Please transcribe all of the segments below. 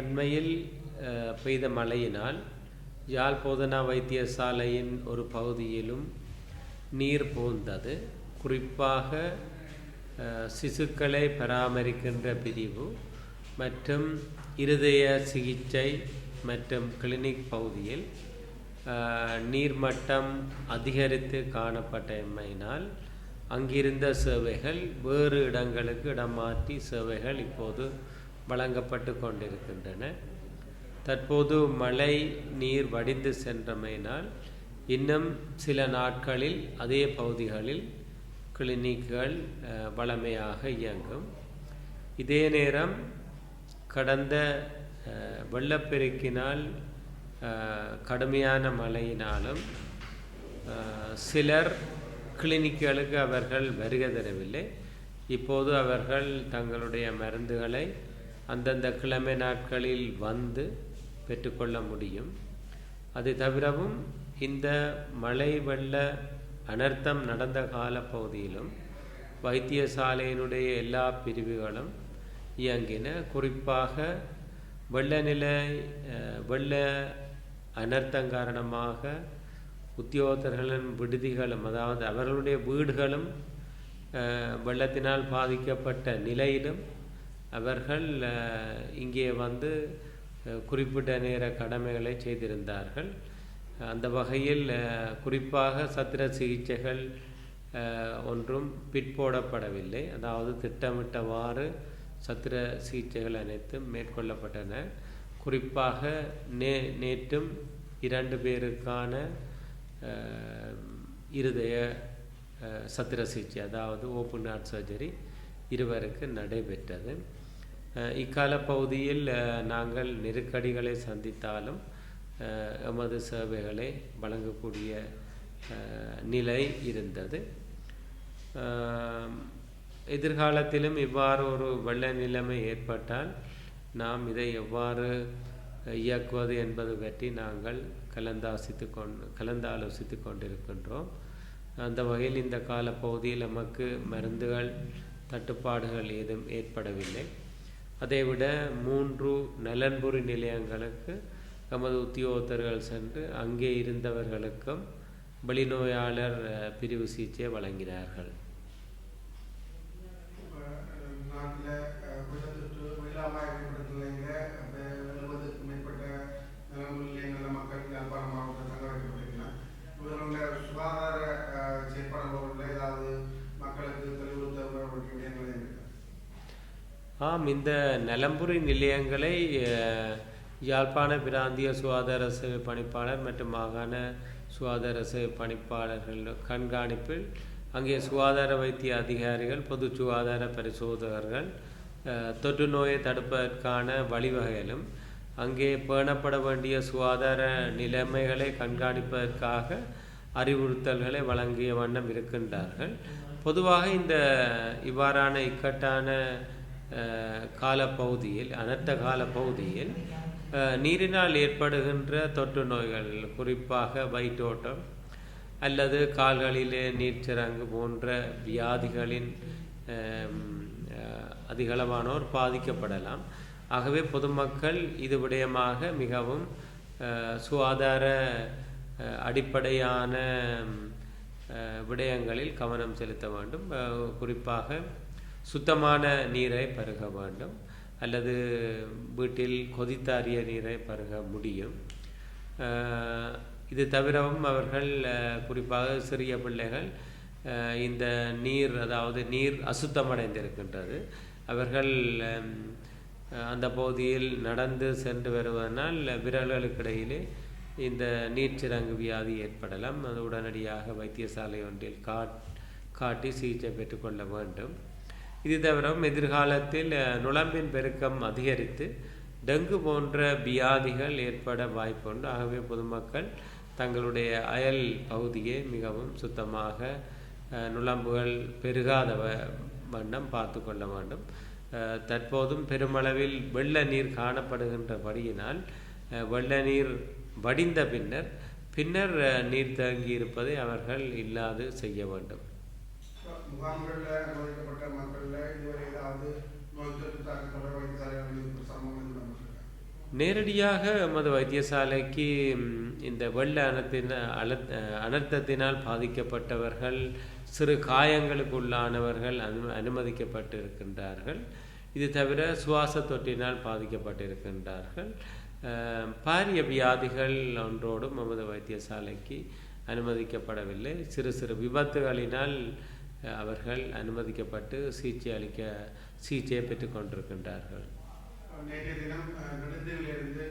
அண்மையில் பெய்த மழையினால் யாழ் போதனா வைத்தியசாலையின் ஒரு பகுதியிலும் நீர் புகுந்தது. குறிப்பாக சிசுக்களை பராமரிக்கின்ற பிரிவு மற்றும் இருதய சிகிச்சை மற்றும் கிளினிக் பகுதியில் நீர்மட்டம் அதிகரித்து காணப்பட்டமையினால் அங்கிருந்த சேவைகள் வேறு இடங்களுக்கு இடமாற்றி சேவைகள் இப்போது வழங்கப்பட்டு கொண்டிருக்கின்றன. தற்போது மழை நீர் வடிந்து சென்றமையினால் இன்னும் சில நாட்களில் அதே பகுதிகளில் கிளினிக்குகள் வளமையாக வழமையாக இயங்கும். இதே நேரம் கடந்த வெள்ளப்பெருக்கினால் கடுமையான மழையினாலும் சிலர் கிளினிக்குகளுக்கு அவர்கள் வருகை தரவில்லை. இப்போது அவர்கள் தங்களுடைய மருந்துகளை அந்தந்த கிழமை நாட்களில் வந்து பெற்றுக்கொள்ள முடியும். அது தவிரவும் இந்த மழை வெள்ள அனர்த்தம் நடந்த கால பகுதியிலும் வைத்தியசாலையினுடைய எல்லா பிரிவுகளும் இயங்கின. குறிப்பாக வெள்ளநிலை வெள்ள அனர்த்தம் காரணமாக உத்தியோகத்தர்களின் விடுதிகளும் அதாவது அவர்களுடைய வீடுகளும் வெள்ளத்தினால் பாதிக்கப்பட்ட நிலையிலும் அவர்கள் இங்கே வந்து குறிப்பிட்ட நேர கடமைகளை செய்திருந்தார்கள். அந்த வகையில் குறிப்பாக சத்திர சிகிச்சைகள் ஒன்றும் பிற்போடப்படவில்லை அதாவது திட்டமிட்டவாறு சத்திர சிகிச்சைகள் அனைத்தும் மேற்கொள்ளப்பட்டன. குறிப்பாக நே நேற்றும் இரண்டு பேருக்கான இருதய சத்திர சிகிச்சை அதாவது ஓப்பன் ஹார்ட் சர்ஜரி இருவருக்கு நடைபெற்றது. இக்கால பகுதியில் நாங்கள் நெருக்கடிகளை சந்தித்தாலும் எமது சேவைகளை வழங்கக்கூடிய நிலை இருந்தது. எதிர்காலத்திலும் இவ்வாறு ஒரு வெள்ள நிலைமை ஏற்பட்டால் நாம் இதை எவ்வாறு இயக்குவது என்பது பற்றி நாங்கள் கலந்தாசித்து கொண்டு கலந்தாலோசித்து கொண்டிருக்கின்றோம். அந்த வகையில் இந்த காலப்பகுதியில் நமக்கு மருந்துகள் தட்டுப்பாடுகள் ஏதும் ஏற்படவில்லை. அதைவிட மூன்று நலன்புரி நிலையங்களுக்கு நமது உத்தியோகத்தர்கள் சென்று அங்கே இருந்தவர்களுக்கும் வெளிநோயாளர் பிரிவு சிகிச்சை வழங்கினார்கள். மேற்பட்ட மக்கள் யாழ்ப்பாணம் மாவட்டம் தங்க வைக்கப்பட்டிருக்கிறார். ஆம் இந்த நலம்புரி நிலையங்களை யாழ்ப்பாண பிராந்திய சுகாதார சேவை பணிப்பாளர் மற்றும் மாகாண சுகாதார சேவை பணிப்பாளர்கள் கண்காணிப்பில் அங்கே சுகாதார வைத்திய அதிகாரிகள் பொது சுகாதார பரிசோதகர்கள் தொற்று நோயை தடுப்பதற்கான வழிவகையிலும் அங்கே பேணப்பட வேண்டிய சுகாதார நிலைமைகளை கண்காணிப்பதற்காக அறிவுறுத்தல்களை வழங்கிய வண்ணம் இருக்கின்றார்கள். பொதுவாக இந்த இவ்வாறான இக்கட்டான கால காலப்பகுதியில் அனர்த்த கால பகுதியில் நீரினால் ஏற்படுகின்ற தொற்று நோய்கள் குறிப்பாக வயிற்றோட்டம் அல்லது கால்களிலே நீர்ச்சிறங்கு போன்ற வியாதிகளின் அதிகளவானோர் பாதிக்கப்படலாம். ஆகவே பொதுமக்கள் இது விடயமாக மிகவும் சுகாதார அடிப்படையான விடயங்களில் கவனம் செலுத்த வேண்டும். குறிப்பாக சுத்தமான நீரை பருக வேண்டும். அல்லது வீட்டில் கொதித்தாறிய நீரை பருக முடியும். இது தவிரவும் அவர்கள் குறிப்பாக சிறிய பிள்ளைகள் இந்த நீர் அதாவது நீர் அசுத்தமடைந்திருக்கின்றது. அவர்கள் அந்த பகுதியில் நடந்து சென்று வருவதனால் விரல்களுக்கிடையிலே இந்த நீர்ச்சிறங்கு வியாதி ஏற்படலாம். அது உடனடியாக வைத்தியசாலை ஒன்றில் காட் காட்டி சிகிச்சை பெற்றுக்கொள்ள வேண்டும். இது தவிரவும் எதிர்காலத்தில் நுழம்பின் பெருக்கம் அதிகரித்து டெங்கு போன்ற வியாதிகள் ஏற்பட வாய்ப்புண்டு. ஆகவே பொதுமக்கள் தங்களுடைய அயல் பகுதியை மிகவும் சுத்தமாக நுழம்புகள் பெருகாத வண்ணம் பார்த்து கொள்ள வேண்டும். தற்போதும் பெருமளவில் வெள்ள நீர் காணப்படுகின்றபடியினால் வெள்ள நீர் வடிந்த பின்னர் பின்னர் நீர் தேங்கி இருப்பதை அவர்கள் இல்லாது செய்ய வேண்டும். முகாம்களில் அனுமதிக்கப்பட்ட மக்களில் இதுவரை ஏதாவது நோய் தொற்று தாக்கத்தோட நேரடியாக எமது வைத்தியசாலைக்கு இந்த வெள்ள அனத்தின அல அனர்த்தத்தினால் பாதிக்கப்பட்டவர்கள் சிறு காயங்களுக்கு உள்ளானவர்கள் அனு அனுமதிக்கப்பட்டு இருக்கின்றார்கள் இது தவிர சுவாச தொற்றினால் பாதிக்கப்பட்டிருக்கின்றார்கள். பாரிய வியாதிகள் ஒன்றோடும் நமது வைத்தியசாலைக்கு அனுமதிக்கப்படவில்லை. சிறு சிறு விபத்துகளினால் அவர்கள் அனுமதிக்கப்பட்டு சிகிச்சை அளிக்க சிகிச்சையை பெற்றுக் கொண்டிருக்கின்றார்கள் நேற்றைய தினம் நெடுந்தீவிலிருந்து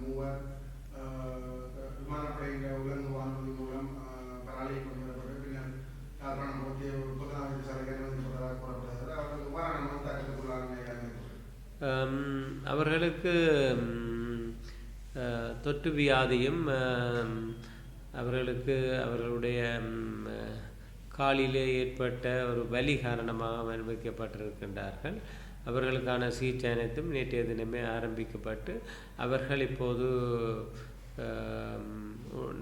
மூவர் விமானப்படையின் உலர்ந்து மூலம் பராலியை கொண்டு வரப்பட்டு பின்னர் யாழ்ப்பாணம் போட்டிய ஒரு அனுமதிக்கப்பட்டதாக அவர்கள் அவர்களுக்கு தொற்று வியாதியும் அவர்களுக்கு அவர்களுடைய காலிலே ஏற்பட்ட ஒரு வலி காரணமாக அனுமதிக்கப்பட்டிருக்கின்றார்கள் அவர்களுக்கான சிகிச்சை அனைத்தும் நேற்றைய தினமே ஆரம்பிக்கப்பட்டு அவர்கள் இப்போது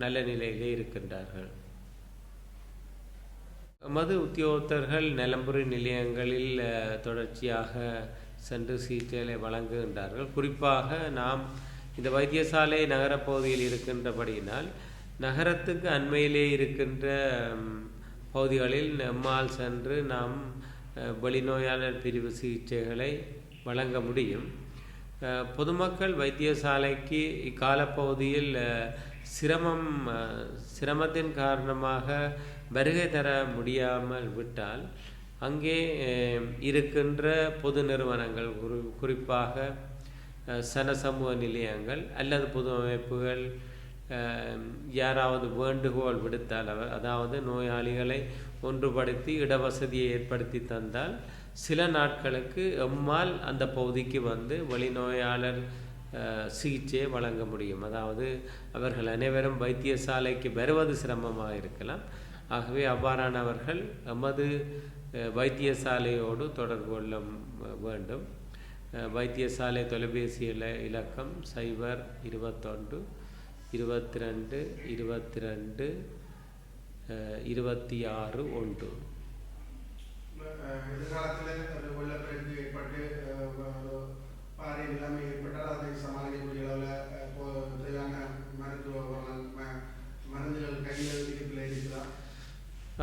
நல்ல நிலையிலே இருக்கின்றார்கள். மது உத்தியோகத்தர்கள் நிலம்புரி நிலையங்களில் தொடர்ச்சியாக சென்று சிகிச்சைகளை வழங்குகின்றார்கள். குறிப்பாக நாம் இந்த வைத்தியசாலை நகரப்பகுதியில் இருக்கின்றபடியினால் நகரத்துக்கு அண்மையிலே இருக்கின்ற பகுதிகளில் நம்மால் சென்று நாம் வெளிநோயாளர் பிரிவு சிகிச்சைகளை வழங்க முடியும். பொதுமக்கள் வைத்தியசாலைக்கு இக்காலப்பகுதியில் சிரமம் சிரமத்தின் காரணமாக வருகை தர முடியாமல் விட்டால் அங்கே இருக்கின்ற பொது நிறுவனங்கள் குறி குறிப்பாக சன சமூக நிலையங்கள் அல்லது பொது அமைப்புகள் யாராவது வேண்டுகோள் விடுத்தால் அவர் அதாவது நோயாளிகளை ஒன்றுபடுத்தி இடவசதியை ஏற்படுத்தி தந்தால் சில நாட்களுக்கு எம்மால் அந்த பகுதிக்கு வந்து வெளிநோயாளர் சிகிச்சையை வழங்க முடியும். அதாவது அவர்கள் அனைவரும் வைத்தியசாலைக்கு வருவது சிரமமாக இருக்கலாம். ஆகவே அவ்வாறானவர்கள் எமது வைத்தியசாலையோடு தொடர்பு கொள்ள வேண்டும். வைத்தியசாலை தொலைபேசி இல இலக்கம் சைபர் இருபத்தொன்று இருபத்தி ரெண்டு இருபத்தி ரெண்டு இருபத்தி ஆறு ஒன்று.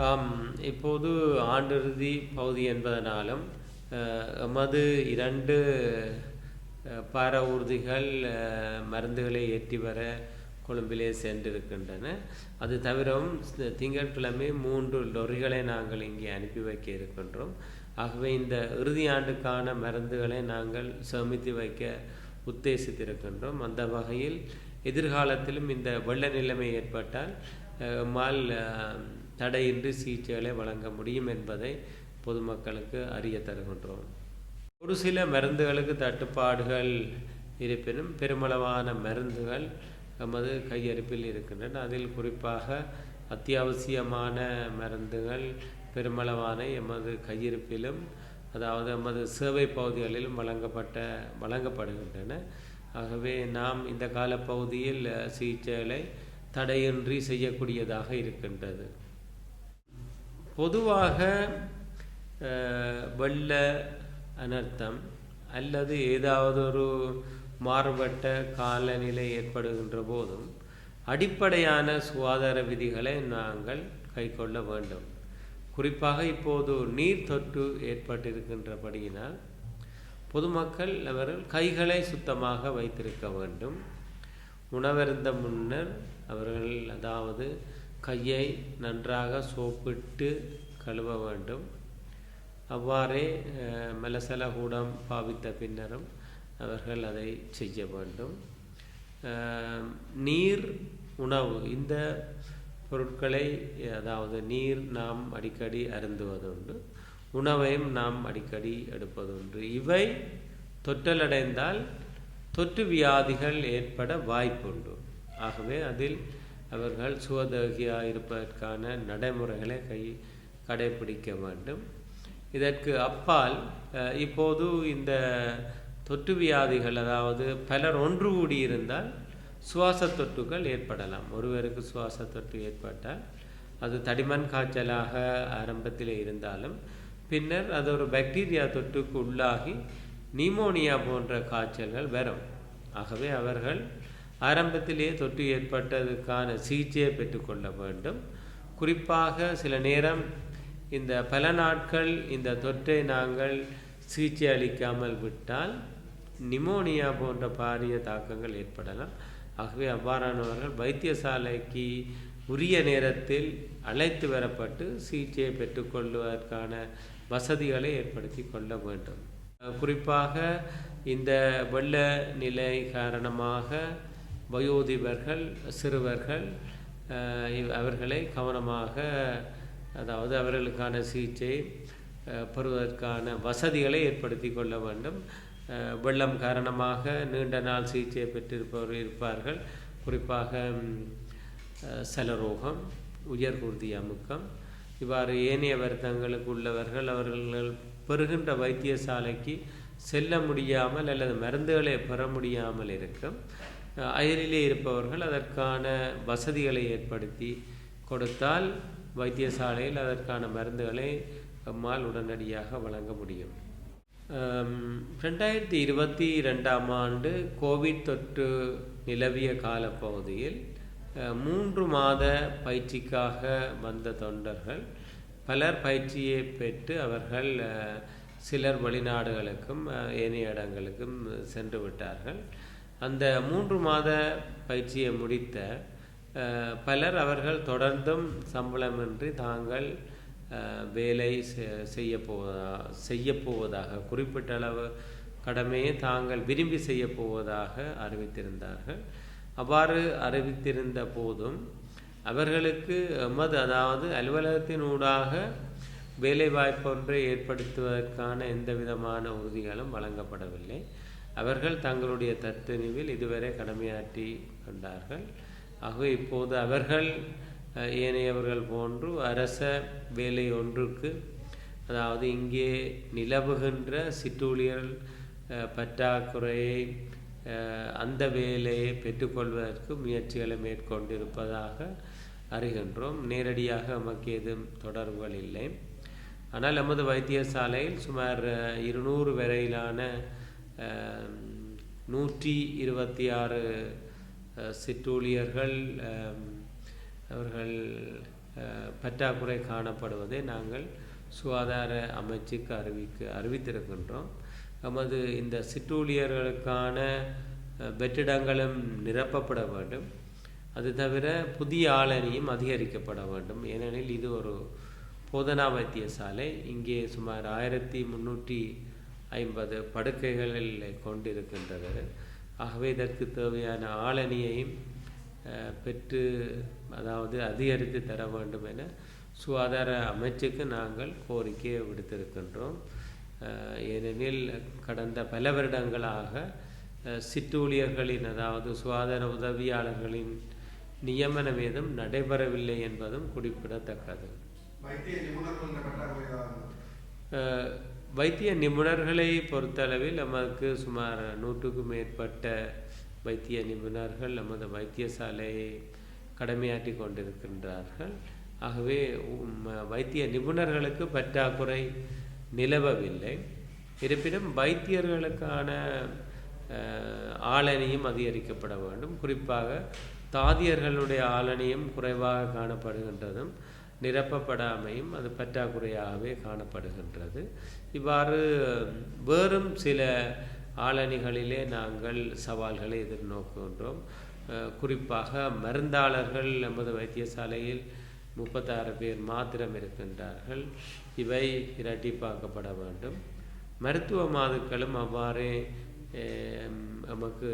ஆம் இப்போது ஆண்டிறுதி பகுதி என்பதனாலும் எமது இரண்டு பார ஊர்திகள் மருந்துகளை ஏற்றி வர கொழும்பிலே சென்றிருக்கின்றன. அது தவிரவும் திங்கட்கிழமை மூன்று லொரிகளை நாங்கள் இங்கே அனுப்பி வைக்க இருக்கின்றோம். ஆகவே இந்த இறுதி ஆண்டுக்கான மருந்துகளை நாங்கள் சேமித்து வைக்க உத்தேசித்திருக்கின்றோம். அந்த வகையில் எதிர்காலத்திலும் இந்த வெள்ள நிலைமை ஏற்பட்டால் மால் தடையின்றி சிகிச்சைகளை வழங்க முடியும் என்பதை பொதுமக்களுக்கு அறிய தருகின்றோம். ஒரு சில மருந்துகளுக்கு தட்டுப்பாடுகள் இருப்பினும் பெருமளவான மருந்துகள் நமது கையிருப்பில் இருக்கின்றன. அதில் குறிப்பாக அத்தியாவசியமான மருந்துகள் பெருமளவான எமது கையிருப்பிலும் அதாவது எமது சேவை பகுதிகளிலும் வழங்கப்பட்ட வழங்கப்படுகின்றன. ஆகவே நாம் இந்த காலப்பகுதியில் சிகிச்சைகளை தடையின்றி செய்யக்கூடியதாக இருக்கின்றது. பொதுவாக வெள்ள அனர்த்தம் அல்லது ஏதாவது ஒரு மாறுபட்ட காலநிலை ஏற்படுகின்ற போதும் அடிப்படையான சுகாதார விதிகளை நாங்கள் கைக்கொள்ள வேண்டும். குறிப்பாக இப்போது நீர் தொற்று ஏற்பட்டிருக்கின்றபடியினால் பொதுமக்கள் அவர்கள் கைகளை சுத்தமாக வைத்திருக்க வேண்டும். உணவருந்த முன்னர் அவர்கள் அதாவது கையை நன்றாக சோப்பிட்டு கழுவ வேண்டும். அவ்வாறே மலசலகூடம் மலசல கூடம் பாவித்த பின்னரும் அவர்கள் அதை செய்ய வேண்டும். நீர் உணவு இந்த பொருட்களை அதாவது நீர் நாம் அடிக்கடி அருந்துவதுண்டு உணவையும் நாம் அடிக்கடி எடுப்பதுண்டு. இவை தொற்றலடைந்தால் தொற்று வியாதிகள் ஏற்பட வாய்ப்புண்டு. ஆகவே அதில் அவர்கள் சுவதோகியாக இருப்பதற்கான நடைமுறைகளை கை கடைபிடிக்க வேண்டும். இதற்கு அப்பால் இப்போது இந்த தொற்று வியாதிகள் அதாவது பலர் ஒன்று கூடியிருந்தால் சுவாச தொற்றுகள் ஏற்படலாம். ஒருவருக்கு சுவாச தொற்று ஏற்பட்டால் அது தடிமன் காய்ச்சலாக ஆரம்பத்தில் இருந்தாலும் பின்னர் அது ஒரு பாக்டீரியா தொற்றுக்கு உள்ளாகி நிமோனியா போன்ற காய்ச்சல்கள் வரும். ஆகவே அவர்கள் ஆரம்பத்திலேயே தொற்று ஏற்பட்டதுக்கான சிகிச்சையை பெற்றுக்கொள்ள வேண்டும். குறிப்பாக சில நேரம் இந்த பல நாட்கள் இந்த தொற்றை நாங்கள் சிகிச்சை அளிக்காமல் விட்டால் நிமோனியா போன்ற பாரிய தாக்கங்கள் ஏற்படலாம். ஆகவே அவ்வாறானவர்கள் வைத்தியசாலைக்கு உரிய நேரத்தில் அழைத்து வரப்பட்டு சிகிச்சையை பெற்றுக்கொள்வதற்கான வசதிகளை ஏற்படுத்தி கொள்ள வேண்டும். குறிப்பாக இந்த வெள்ள நிலை காரணமாக வயோதிபர்கள் சிறுவர்கள் இவ்- அவர்களை கவனமாக அதாவது அவர்களுக்கான சிகிச்சை பெறுவதற்கான வசதிகளை ஏற்படுத்தி கொள்ள வேண்டும். வெள்ளம் காரணமாக நீண்ட நாள் சிகிச்சை பெற்றிருப்பவர் இருப்பார்கள். குறிப்பாக ம், அஹ், சலரோகம் உயர்குருதி அமுக்கம். இவ்வாறு ஏனைய வருத்தங்களுக்கு உள்ளவர்கள் அவர்கள் பெறுகின்ற வைத்தியசாலைக்கு செல்ல முடியாமல் அல்லது மருந்துகளை பெற முடியாமல் இருக்கும். அயலிலே இருப்பவர்கள் அதற்கான வசதிகளை ஏற்படுத்தி கொடுத்தால் வைத்தியசாலையில் அதற்கான மருந்துகளை நம்மால் உடனடியாக வழங்க முடியும். ரெண்டாயிரத்தி இருபத்தி ரெண்டாம் ஆண்டு கோவிட் தொற்று நிலவிய காலப்பகுதியில் மூன்று மாத பயிற்சிக்காக வந்த தொண்டர்கள் பலர் பயிற்சியை பெற்று அவர்கள் சிலர் வெளிநாடுகளுக்கும் ஏனைய இடங்களுக்கும் சென்று விட்டார்கள் அந்த மூன்று மாத பயிற்சியை முடித்த பலர் அவர்கள் தொடர்ந்தும் சம்பளமின்றி தாங்கள் வேலை செ- செய்ய போவதா செய்ய போவதாக குறிப்பிட்ட அளவு கடமையை தாங்கள் விரும்பி செய்ய போவதாக அறிவித்திருந்தார்கள். அவ்வாறு அறிவித்திருந்த போதும் அவர்களுக்கு எமது அதாவது அலுவலகத்தின் ஊடாக வேலை வாய்ப்பொன்றை ஏற்படுத்துவதற்கான எந்த விதமான உறுதிகளும் வழங்கப்படவில்லை. அவர்கள் தங்களுடைய தத்துணிவில் இதுவரை கடமையாற்றி கொண்டார்கள். ஆகவே இப்போது அவர்கள் ஏனையவர்கள் போன்று அரச வேலை ஒன்றுக்கு அதாவது இங்கே நிலவுகின்ற சிற்றூழியர்கள் பற்றாக்குறையை அந்த வேலையை பெற்றுக்கொள்வதற்கு முயற்சிகளை மேற்கொண்டிருப்பதாக அறிகின்றோம். நேரடியாக நமக்கு எதுவும் தொடர்புகள் இல்லை. ஆனால் நமது வைத்தியசாலையில் சுமார் இருநூறு வரையிலான நூற்றி இருபத்தி ஆறு சிற்றூழியர்கள் அவர்கள் பற்றாக்குறை காணப்படுவதை நாங்கள் சுகாதார அமைச்சுக்கு அறிவிக்க அறிவித்திருக்கின்றோம். நமது இந்த சிற்றூழியர்களுக்கான வெற்றிடங்களும் நிரப்பப்பட வேண்டும். அது தவிர புதிய ஆளணியும் அதிகரிக்கப்பட வேண்டும். ஏனெனில் இது ஒரு போதனா வைத்தியசாலை. இங்கே சுமார் ஆயிரத்தி முந்நூற்றி ஐம்பது படுக்கைகளில் கொண்டிருக்கின்றது. ஆகவே இதற்கு தேவையான ஆளணியையும் பெற்று அதாவது அதிகரித்து தர வேண்டும் என சுகாதார அமைச்சுக்கு நாங்கள் கோரிக்கையை விடுத்திருக்கின்றோம். ஏனெனில் கடந்த பல வருடங்களாக சிற்றூழியர்களின் அதாவது சுகாதார உதவியாளர்களின் நியமனம் ஏதும் நடைபெறவில்லை என்பதும் குறிப்பிடத்தக்கது. வைத்திய நிபுணர்களை பொறுத்தளவில் நமக்கு சுமார் நூற்றுக்கும் மேற்பட்ட வைத்திய நிபுணர்கள் நமது வைத்தியசாலையை கடமையாற்றி கொண்டிருக்கின்றார்கள். ஆகவே வைத்திய நிபுணர்களுக்கு பற்றாக்குறை நிலவவில்லை. இருப்பினும் வைத்தியர்களுக்கான ஆளணியும் அதிகரிக்கப்பட வேண்டும். குறிப்பாக தாதியர்களுடைய ஆளணியும் குறைவாக காணப்படுகின்றதும் நிரப்பப்படாமையும் அது பற்றாக்குறையாகவே காணப்படுகின்றது. இவ்வாறு வேறும் சில ஆளணிகளிலே நாங்கள் சவால்களை எதிர்நோக்குகின்றோம். குறிப்பாக மருந்தாளர்கள் நமது வைத்தியசாலையில் முப்பத்தாறு பேர் மாத்திரம் இருக்கின்றார்கள். இவை இரட்டிப்பாக்கப்பட வேண்டும். மருத்துவ மாதுக்களும் அவ்வாறே நமக்கு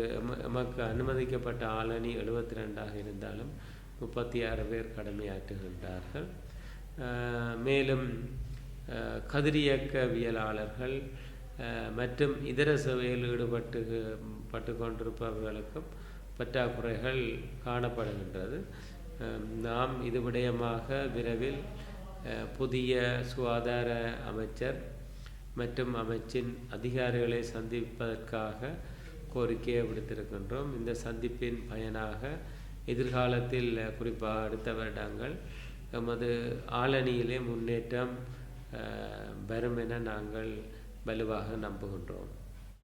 நமக்கு அனுமதிக்கப்பட்ட ஆளணி எழுபத்தி ரெண்டாக இருந்தாலும் முப்பத்தி ஆறு பேர் கடமையாற்றுகின்றார்கள். மேலும் கதிரியக்கவியலாளர்கள் மற்றும் இதர சேவையில் ஈடுபட்டு பட்டு கொண்டிருப்பவர்களுக்கும் பற்றாக்குறைகள் காணப்படுகின்றது. நாம் இது விடயமாக விரைவில் புதிய சுகாதார அமைச்சர் மற்றும் அமைச்சின் அதிகாரிகளை சந்திப்பதற்காக கோரிக்கையை விடுத்திருக்கின்றோம். இந்த சந்திப்பின் பயனாக எதிர்காலத்தில் குறிப்பாக அடுத்த வருடங்கள் எமது ஆளணியிலே முன்னேற்றம் வரும் என நாங்கள் வலுவாக நம்புகின்றோம்.